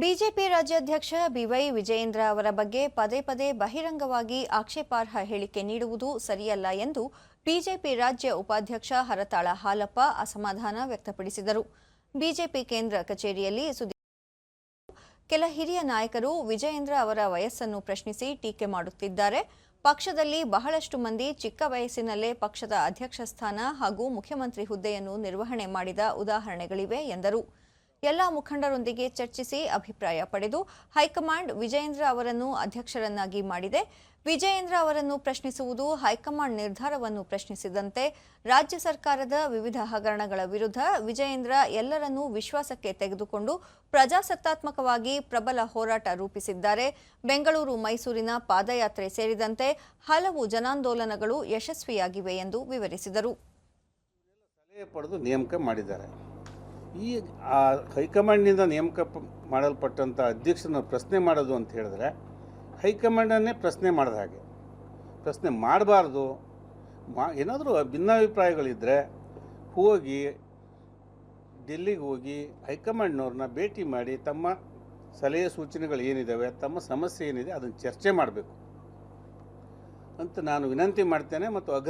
BJP ರಾಜ್ಯಾಧ್ಯಕ್ಷ B Y Vijayendra ಅವರ ಬಗ್ಗೆ ಪದೇ ಪದೇ ಬಹಿರಂಗವಾಗಿ ಆಕ್ಷೇಪಾರ್ಹ ಹೇಳಿಕೆ ನೀಡುವುದು ಸರಿಯಲ್ಲ ಎಂದು ಬಿಜೆಪಿ ರಾಜ್ಯ ಉಪಾಧ್ಯಕ್ಷ ಹರತಾಳ ಹಾಲಪ್ಪ ಅಸಮಾಧಾನ ವ್ಯಕ್ತಪಡಿಸಿದರು. ಬಿಜೆಪಿ ಕೇಂದ್ರ ಕಚೇರಿಯಲ್ಲಿ ಕೆಲ ಹಿರಿಯ ನಾಯಕರು ವಿಜಯೇಂದ್ರ ಅವರ ವಯಸ್ಸನ್ನು ಪ್ರಶ್ನಿಸಿ ಟೀಕೆ ಮಾಡುತ್ತಿದ್ದಾರೆ. ಪಕ್ಷದಲ್ಲಿ ಬಹಳಷ್ಟು ಮಂದಿ ಚಿಕ್ಕ ವಯಸ್ಸಿನಲ್ಲೇ ಪಕ್ಷದ ಅಧ್ಯಕ್ಷ ಸ್ಥಾನ ಹಾಗೂ ಮುಖ್ಯಮಂತ್ರಿ ಹುದ್ದೆಯನ್ನು ನಿರ್ವಹಣೆ ಮಾಡಿದ ಉದಾಹರಣೆಗಳಿವೆ ಎಂದರು. ಎಲ್ಲ ಮುಖಂಡರೊಂದಿಗೆ ಚರ್ಚಿಸಿ ಅಭಿಪ್ರಾಯ ಪಡೆದು ಹೈಕಮಾಂಡ್ ವಿಜಯೇಂದ್ರ ಅವರನ್ನು ಅಧ್ಯಕ್ಷರನ್ನಾಗಿ ಮಾಡಿದೆ. ವಿಜಯೇಂದ್ರ ಅವರನ್ನು ಪ್ರಶ್ನಿಸುವುದು ಹೈಕಮಾಂಡ್ ನಿರ್ಧಾರವನ್ನು ಪ್ರಶ್ನಿಸಿದಂತೆ ರಾಜ್ಯ ಸರ್ಕಾರದ ವಿವಿಧ ಹಗರಣಗಳ ವಿರುದ್ಧ ವಿಜಯೇಂದ್ರ ಎಲ್ಲರನ್ನೂ ವಿಶ್ವಾಸಕ್ಕೆ ತೆಗೆದುಕೊಂಡು ಪ್ರಜಾಸತ್ತಾತ್ಮಕವಾಗಿ ಪ್ರಬಲ ಹೋರಾಟ ರೂಪಿಸಿದ್ದಾರೆ. ಬೆಂಗಳೂರು, ಮೈಸೂರಿನ ಪಾದಯಾತ್ರೆ ಸೇರಿದಂತೆ ಹಲವು ಜನಾಂದೋಲನಗಳು ಯಶಸ್ವಿಯಾಗಿವೆ ಎಂದು ವಿವರಿಸಿದರು. ಪಡೆದು ನೇಮಕ ಮಾಡಿದ್ದಾರೆ. ಈ, ಆ ಹೈಕಮಾಂಡ್ನಿಂದ ನೇಮಕ ಮಾಡಲ್ಪಟ್ಟಂಥ ಅಧ್ಯಕ್ಷನ ಪ್ರಶ್ನೆ ಮಾಡೋದು ಅಂತ ಹೇಳಿದ್ರೆ ಹೈಕಮಾಂಡನ್ನೇ ಪ್ರಶ್ನೆ ಮಾಡಿದ ಹಾಗೆ. ಪ್ರಶ್ನೆ ಮಾಡಬಾರ್ದು. ಮಾ, ಏನಾದರೂ ಭಿನ್ನಾಭಿಪ್ರಾಯಗಳಿದ್ದರೆ ಹೋಗಿ, ಡೆಲ್ಲಿಗೆ ಹೋಗಿ ಹೈಕಮಾಂಡ್ನವ್ರನ್ನ ಭೇಟಿ ಮಾಡಿ ತಮ್ಮ ಸಲಹೆ ಸೂಚನೆಗಳು ಏನಿದ್ದಾವೆ ತಮ್ಮ ಸಮಸ್ಯೆ ಏನಿದೆ ಅದನ್ನು ಚರ್ಚೆ ಮಾಡಬೇಕು ಅಂತ ನಾನು ವಿನಂತಿ ಮಾಡ್ತೇನೆ ಮತ್ತು ಅಗ್ರ